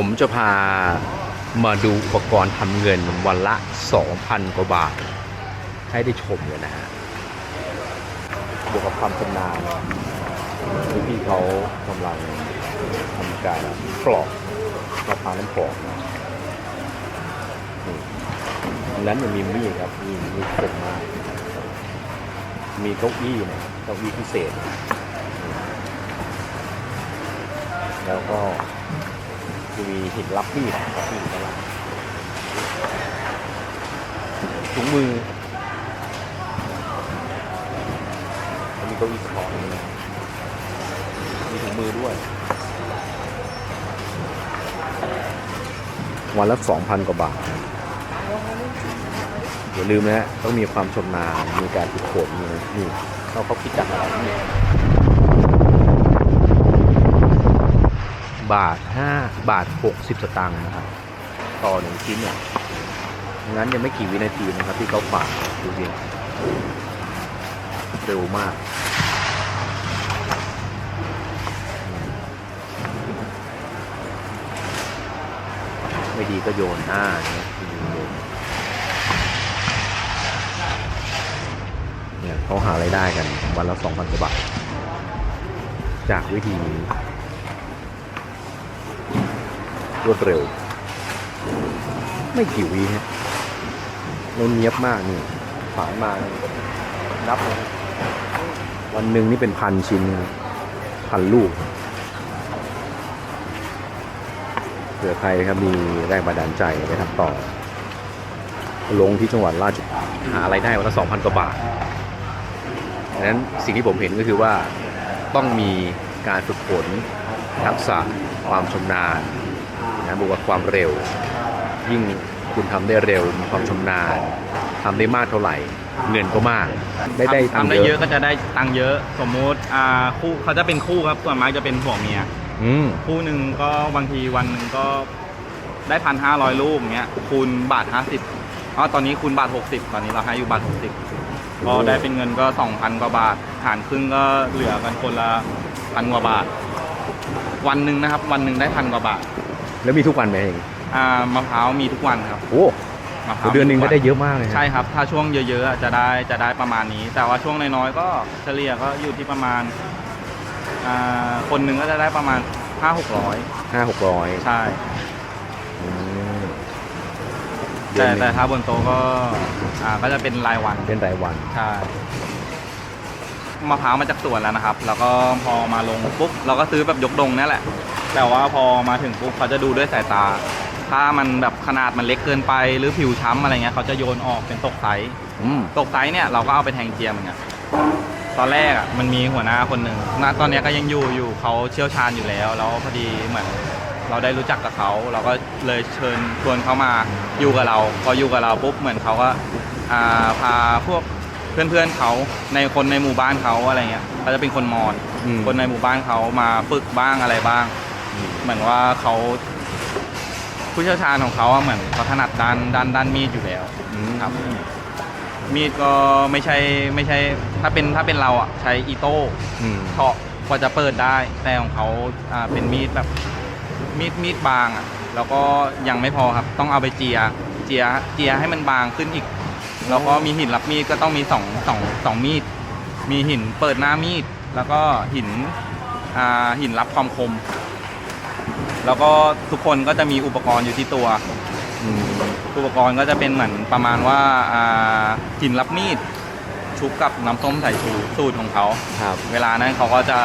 ผมจะพามาดูอุปกรณ์ทำเงินวันละ 2,000 กว่าบาท ให้ได้ชมกันนะฮะบวกกับความชำนาญที่พี่เขากำลังทำการปลอกมะพร้าวน้ำปอกนะนั้นยังมีมีดครับ มีมีคมมาก มีเก้าอี้นะเก้าอี้พิเศษ แล้วก็ จะมีหินรับมีดรับมีดก็รับถุงมือมีเก้าอี้สะท้อนด้วยมีถุงมือด้วย วันละสองพันกว่าบาท อย่าลืมนะฮะต้องมีความชำนาญมีการฝึกฝนมีนี่เขาเขาคิดจากอะไรนี่ บาทห้าบาทหกสิบสตางค์นะครับ ต่อหนึ่งชิ้นเนี่ยงั้นยังไม่กี่วินาทีนะครับ ที่เขาฝากดูสิเร็วมากไม่ดีก็โยนอ่าเนี่ยโยนเนี่ยเขาหารายได้กัน วันละสองพันกว่าบาท จากวิธีนี้ รวดเร็ว ไม่กี่วิฮะแล้วเนียบมากนี่ฝานมานับ วันหนึ่งนี่เป็นพันชิ้นนะครับพันลูกเผื่อใครครับมีแรงบันดาลใจไปทำต่อ ลงที่จังหวัดราชบุรีหาอะไรได้วันละสองพันกว่าบาทดังนั้นสิ่งที่ผมเห็นก็คือว่าต้องมีการฝึกฝนทักษะความชำนาญ นะบวกกับความเร็ว ยิ่งคุณทำได้เร็วมีความชำนาญทำได้มากเท่าไหร่ เงินก็มาก ได้ได้ทำตังค์ได้เยเยอะอะก็จะได้ตังค์เยอะ สมมุติอ่าคู่เขาจะเป็นคู่ครับส่วนมากจะเป็นผัวเมียอืมคู่หนึ่งก็บางทีวันหนึ่งก็ได้พันห้าร้อยลูกอย่างเงี้ยคูณบาทห้าสิบอ๋อตอนนี้คูณบาทหกสิบตอนนี้เราให้อยู่บาทหกสิบก็ได้เป็นเงินก็สองพันกว่าบาทหารครึ่งก็เหลือกันคนละพันกว่าบาท วันหนึ่งนะครับ วันหนึ่งได้พันกว่าบาท แล้วมีทุกวันไหมเองอ่ามะพร้าวมีทุกวันครับโอ้มะพร้าวเดือนหนึ่งมีก็ทุวัได้เยอะมากเลยฮะใช่ครับ ถ้าช่วงเยอะๆอะจะได้จะได้ประมาณนี้ แต่ว่าช่วงน้อยๆก็เฉลี่ยก็อยู่ที่ประมาณอ่าคนหนึ่งก็จะได้ประมาณห้าหกร้อยห้าหกร้อยใช่ อืมแต่เดือนหนึ่งแต่ถ้าบนโต๊ะก็อ่าก็จะเป็นรายวันเป็นรายวัน ใช่มะพร้าวมาจากสวนแล้วนะครับ แล้วก็พอมาลงปุ๊บเราก็ซื้อแบบยกดงนั่นแหละ แต่ว่าพอมาถึงปุ๊บเขาจะดูด้วยสายตา ถ้ามันแบบขนาดมันเล็กเกินไปหรือผิวช้ำอะไรเงี้ยเขาจะโยนออกเป็นตกไซส์อืมตกไซส์เนี่ยเราก็เอาไปแทงเจียมเหมือนกันตอนแรกอะมันมีหัวหน้าคนหนึ่งณตอนเนี้ยก็ยังอยู่อยู่เขาเชี่ยวชาญอยู่แล้ว แล้วพอดีเหมือนเราได้รู้จักกับเขา เราก็เลยเชิญชวนเขามาอยู่กับเรา พออยู่กับเราปุ๊บเหมือนเขาก็อ่าพาพวกเพื่อนๆเขาในคนในหมู่บ้านเขาอะไรเงี้ยเขาจะเป็นคนมอญ อืม คนในหมู่บ้านเขามาฝึกบ้างอะไรบ้าง เหมือนว่าเขาผู้เชี่ยวชาญของเขาอะเหมือนเขาถนัดด้านด้านด้านมีดอยู่แล้วอืมครับ มีดก็ไม่ใช่ไม่ใช่ ถ้าเป็นถ้าเป็นเราอะใช้อีโต้อืมเฉาะกว่าจะเปิดได้ แต่ของเขาอ่าเป็นมีดแบบมีดมีดบางอะแล้วก็ยังไม่พอครับ ต้องเอาไปเจีย เจียเจียให้มันบางขึ้นอีก แล้วก็มีหินรับมีดก็ต้องมีสองสองสองมีด มีหินเปิดหน้ามีด แล้วก็หินอ่าหินรับความคม แล้วก็ทุกคนก็จะมีอุปกรณ์อยู่ที่ตัวอืมอุปกรณ์ก็จะเป็นเหมือนประมาณว่าอ่าหินรับมีดชุบกับน้ำส้มสายชูสูตรของเขา ครับ เวลานั้นเขาก็จะ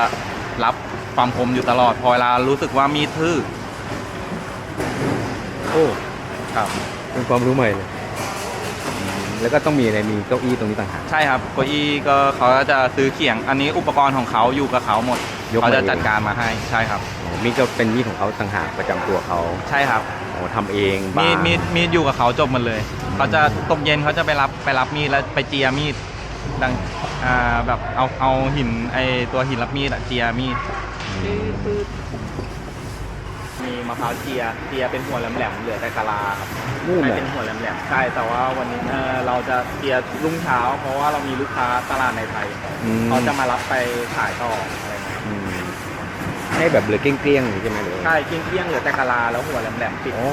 รับความคมอยู่ตลอด พอเวลารู้สึกว่ามีดทื่อโอ้ครับ เป็นความรู้ใหม่เลยอืมแล้วก็ต้องมีอะไรมีเก้าอี้ตรงนี้ต่างหาก ใช่ครับเก้าอี้ก็เขาก็จะซื้อเขียง อันนี้อุปกรณ์ของเขาอยู่กับเขาหมดยกมา เขาจะเองจัดการมาให้ใช่ครับอ๋อ มีดก็เป็นมีดของเขาต่างหากประจำตัวเขาใช่ครับ โอ้ทำเองมีดบางมีดมีดอยู่กับเขาจบหมดเลย เขาจะตกเย็นเขาจะไปรับไปรับมีดแล้วไปเจียมีดดังอ่าแบบเอาเอาหินไอตัวหินรับมีดอะเจียมีดมีมะพร้าวเจียเจียเป็นหัวแหลมๆเหลือแต่กะลาครับนู่นไม่แหละเป็นหัวแหลมๆใช่แต่ว่าวันนี้เอ่อเราจะเจียรุ่งเช้า เพราะว่าเรามีลูกค้าตลาดในไทยอืมเขาจะมารับไปขายต่ออะไรเงี้ย อืม ให้แบบเหลือเกลี้ยงๆอย่างนี้ใช่ไหมหรือว่าใช่เกลี้ยงๆเหลือแต่กะลาแล้วหัวแหลมๆปิดอ๋อ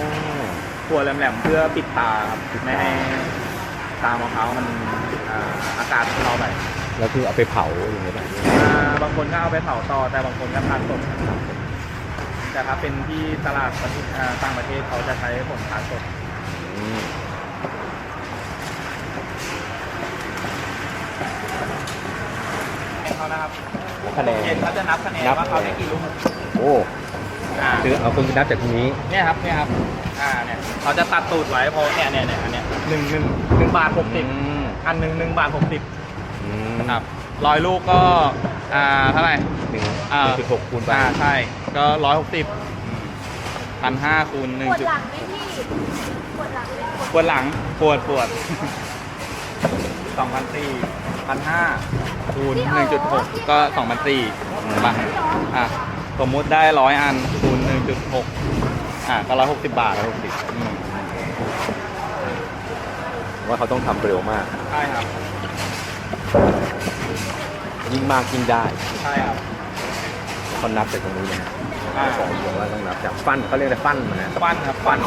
หัวแหลมๆเพื่อปิดตาครับปิดตา ไม่ให้ตามะพร้าวมันอ่าอากาศเข้าไปแล้วคือเอาไปเผาอย่างเงี้ยป่ะอ่าบางคนก็เอาไปเผาต่อแต่บางคนก็ทานสดแต่ถ้าเป็นที่ตลาดประเทศอ่าต่างประเทศเขาจะใช้ผลทานสดอืมให้เขานะครับ คะแนน เย็นเขาจะนับคะแนนนับ ว่าเขาได้กี่ลูกโอ้อ่าคือเอาคนนับจากตรงนี้เนี่ยครับเนี่ยครับอ่าเนี่ยเขาจะตัดตูดไว้เพราะเนี่ยเนี่ยเนี่ยอันเนี้ยหนึ่งหนึ่งหนึ่งบาทหกสิบอืมอันหนึ่งหนึ่งบาทหกสิบอืมครับร้อยลูกก็อ่าเท่าไหร่ หนึ่งอ่า จุดหกคูณไปอ่าใช่ก็ร้อยหกสิบพันห้าคูณหนึ่งปวดจุดหลังไหมพี่ปวดหลังไหมปวดหลังปวดปวดสองพันสี่พันห้า คูณหนึ่งจุดหกก็สองพันสี่ป่ะอะสมมุติได้ร้อยอันคูณหนึ่งจุดหกอะก็ร้อยหกสิบบาทร้อยหกสิบอืมว่าเขาต้องทำเร็วมาก ใช่ครับ ยิ่งมากยิ่งได้ใช่ครับ เขานับจากตรงนี้นะอ่า สองบอกว่าต้องนับจากฟันเขาเรียกอะไรฟันนะ ฟันครับฟัน